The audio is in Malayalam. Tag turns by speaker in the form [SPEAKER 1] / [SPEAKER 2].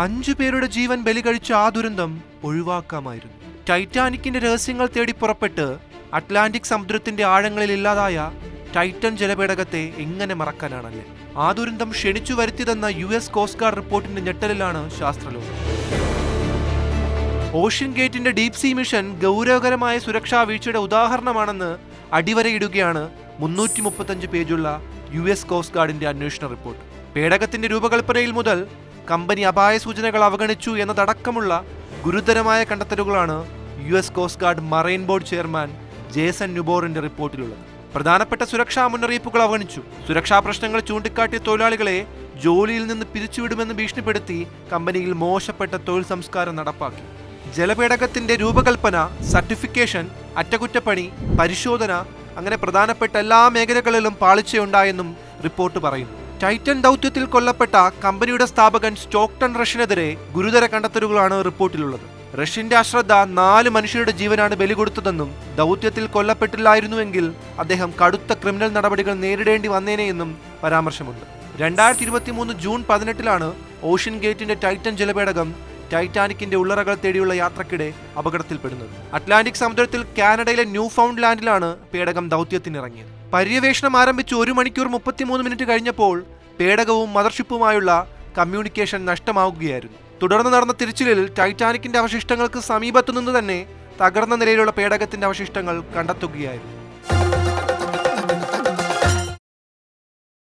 [SPEAKER 1] അഞ്ചു പേരുടെ ജീവൻ ബലി കഴിച്ച ആ ദുരന്തം ഒഴിവാക്കാമായിരുന്നു. ടൈറ്റാനിക്കിന്റെ രഹസ്യങ്ങൾ തേടി പുറപ്പെട്ട് അറ്റ്ലാന്റിക് സമുദ്രത്തിന്റെ ആഴങ്ങളിൽ ഇല്ലാതായ ടൈറ്റൻ ജലപേടകത്തെ എങ്ങനെ മറക്കാനാണല്ലേ? ആ ദുരന്തം ക്ഷണിച്ചു വരുത്തിയതെന്ന യു എസ് കോസ്റ്റ് ഗാർഡ് റിപ്പോർട്ടിന്റെ ഞെട്ടലിലാണ് ശാസ്ത്രലോകം. ഓഷ്യൻ ഗേറ്റിന്റെ ഡീപ് സീ മിഷൻ ഗൗരവകരമായ സുരക്ഷാ വീഴ്ചയുടെ ഉദാഹരണമാണെന്ന് അടിവരയിടുകയാണ് മുന്നൂറ്റി മുപ്പത്തഞ്ച് പേജുള്ള യു എസ് കോസ്റ്റ് ഗാർഡിന്റെ അന്വേഷണ റിപ്പോർട്ട്. പേടകത്തിന്റെ രൂപകൽപ്പനയിൽ മുതൽ കമ്പനി അപായ സൂചനകൾ അവഗണിച്ചു എന്നതടക്കമുള്ള ഗുരുതരമായ കണ്ടെത്തലുകളാണ് U S coast guard marine board chairman Jason ന്യൂബോറിന്റെ റിപ്പോർട്ടിലുള്ളത്. പ്രധാനപ്പെട്ട സുരക്ഷാ മുന്നറിയിപ്പുകൾ അവഗണിച്ചു. സുരക്ഷാ പ്രശ്നങ്ങൾ ചൂണ്ടിക്കാട്ടിയ തൊഴിലാളികളെ ജോലിയിൽ നിന്ന് പിരിച്ചുവിടുമെന്ന് ഭീഷണിപ്പെടുത്തി കമ്പനിയിൽ മോശപ്പെട്ട തൊഴിൽ സംസ്കാരം നടപ്പാക്കി. ജലപേടകത്തിന്റെ രൂപകൽപ്പന സർട്ടിഫിക്കേഷൻ അറ്റകുറ്റപ്പണി പരിശോധന അങ്ങനെ പ്രധാനപ്പെട്ട എല്ലാ മേഖലകളിലും പാളിച്ചയുണ്ടായെന്നും റിപ്പോർട്ട് പറയുന്നു. ടൈറ്റൻ ദൗത്യത്തിൽ കൊല്ലപ്പെട്ട കമ്പനിയുടെ സ്ഥാപകൻ സ്റ്റോക്ടൺ റഷ്യനെതിരെ ഗുരുതര കണ്ടെത്തലുകളാണ് റിപ്പോർട്ടിലുള്ളത്. റഷ്യന്റെ അശ്രദ്ധ നാല് മനുഷ്യരുടെ ജീവനാണ് ബലി കൊടുത്തതെന്നും ദൗത്യത്തിൽ കൊല്ലപ്പെട്ടില്ലായിരുന്നുവെങ്കിൽ അദ്ദേഹം കടുത്ത ക്രിമിനൽ നടപടികൾ നേരിടേണ്ടി വന്നേനെയെന്നും പരാമർശമുണ്ട്. രണ്ടായിരത്തി ഇരുപത്തി മൂന്ന് ജൂൺ പതിനെട്ടിലാണ് ഓഷ്യൻ ഗേറ്റിന്റെ ടൈറ്റൻ ജലപേടകം ടൈറ്റാനിക്കിന്റെ ഉള്ളറകൾ തേടിയുള്ള യാത്രക്കിടെ അപകടത്തിൽപ്പെടുന്നത്. അറ്റ്ലാന്റിക് സമുദ്രത്തിൽ കാനഡയിലെ ന്യൂ ഫൗണ്ട് ലാൻഡിലാണ് പേടകം ദൗത്യത്തിനിറങ്ങിയത്. പര്യവേഷണം ആരംഭിച്ച് ഒരു മണിക്കൂർ മുപ്പത്തിമൂന്ന് മിനിറ്റ് കഴിഞ്ഞപ്പോൾ പേടകവും മദർഷിപ്പുമായുള്ള കമ്മ്യൂണിക്കേഷൻ നഷ്ടമാവുകയായിരുന്നു. തുടർന്ന് നടന്ന തിരച്ചിലിൽ ടൈറ്റാനിക്കിന്റെ അവശിഷ്ടങ്ങൾക്ക് സമീപത്തുനിന്ന് തന്നെ തകർന്ന നിലയിലുള്ള പേടകത്തിന്റെ അവശിഷ്ടങ്ങൾ കണ്ടെത്തുകയായിരുന്നു.